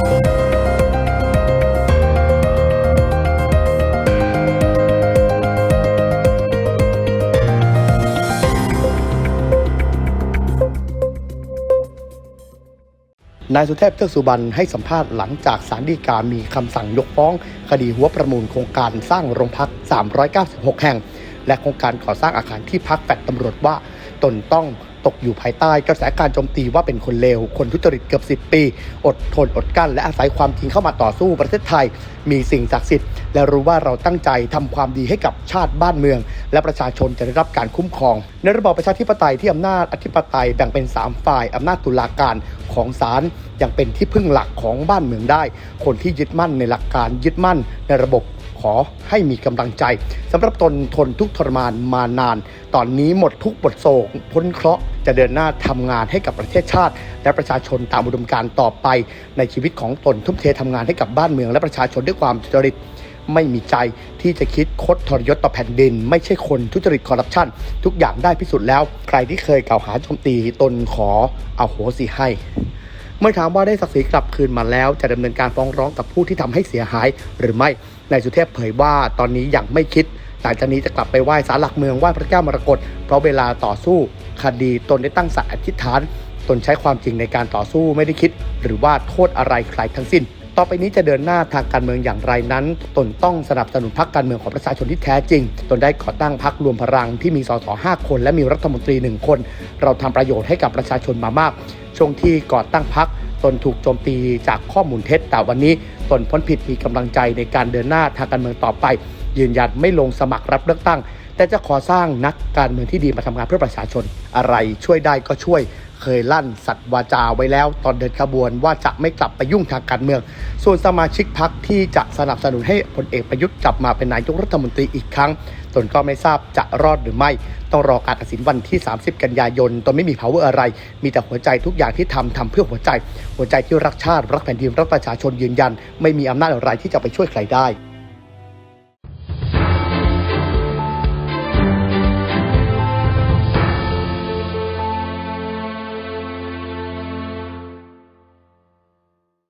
นายสุเทพเทือกสุบรรณให้สัมภาษณ์หลังจากสารดีกามีคำสั่งยกฟ้อง คดีหัวประมูลโครงการสร้างโรงพัก 396 แห่ง และโครงการก่อสร้างอาคารที่พักแฟดตำรวจว่า ตนต้อง ตกอยู่ภายใต้กระแสการโจมตีว่าเป็นคนเลว คนทุจริตเกือบ 10 ปี อดทนอดกลั้น และอาศัยความจริงเข้ามาต่อสู้ประเทศไทย มีสิ่งศักดิ์สิทธิ์ และรู้ว่าเราตั้งใจทำความดีให้กับชาติบ้านเมือง และประชาชนจะได้รับการคุ้มครอง ในระบอบประชาธิปไตยที่อำนาจอธิปไตยแบ่งเป็น 3 ฝ่ายอำนาจตุลาการของศาลยังเป็นที่พึ่งหลักของบ้านเมืองได้ คนที่ยึดมั่นในหลักการยึดมั่นในระบบ ขอให้มีกำลังใจสำหรับตนทนทุกทรมานมานาน ตอนนี้หมดทุกบทโศกพ้นเคราะห์จะเดินหน้าทำงานให้กับประเทศชาติ และประชาชนตามอุดมการณ์ต่อไป ในชีวิตของตนทุ่มเททำงานให้กับบ้านเมือง และประชาชนด้วยความจริตไม่มีใจที่จะคิดคดทรยศต่อแผ่นดิน ไม่ใช่คนทุจริตคอร์รัปชันทุกอย่างได้พิสูจน์แล้ว ใครที่เคยกล่าวหาโจมตีตนขอเอาโหสิให้ เมื่อถามว่าได้ศักดิ์ศรีกลับคืนมาแล้ว จะดำเนินการฟ้องร้องกับผู้ที่ทำให้เสียหาย หรือไม่นายสุเทพเผยว่าตอนนี้ยังไม่คิดหลังจากนี้จะกลับไปไหว้ศาลหลักเมืองไหว้พระแก้วมรกตเพราะเวลาต่อสู้คดีตนได้ตั้งสัตย์อธิษฐาน ตนใช้ความจริงในการต่อสู้ไม่ได้คิด หรือว่าโทษอะไรใครทั้งสิ้น ต่อไปนี้จะเดินหน้าทางการเมืองอย่างไรนั้น ตนต้องสนับสนุนพรรคการเมืองของประชาชนที่แท้จริง ตนได้ก่อตั้งพรรครวมพลังที่มีสส5คน และมีรัฐมนตรีหนึ่งคน เราทำประโยชน์ให้กับประชาชนมามาก ช่วงที่ก่อตั้งพรรคตนถูกโจมตีจากข้อมูลเท็จ แต่วันนี้ตนพ้นผิดมีกำลังใจในการเดินหน้าทางการเมืองต่อไป ยืนยันไม่ลงสมัครรับเลือกตั้ง แต่จะขอสร้างนักการเมืองที่ดีมาทำงานเพื่อประชาชนอะไรช่วยได้ก็ช่วยเคยลั่นสัตว์วาจาไว้แล้ว ตอนเดินขบวนว่าจะไม่กลับไปยุ่งทางการเมือง ส่วนสมาชิกพักที่จะสนับสนุนให้พลเอกประยุทธ์กลับมาเป็นนายกรัฐมนตรีอีกครั้ง ตนก็ไม่ทราบจะรอดหรือไม่ ต้องรอการตัดสินวันที่ 30 กันยายน ตนไม่มี power อะไร มีแต่หัวใจทุกอย่างที่ทำทำเพื่อหัวใจ หัวใจที่รักชาติ รักแผ่นดินรักประชาชนยืนยัน ไม่มีอำนาจอะไรที่จะไปช่วยใครได้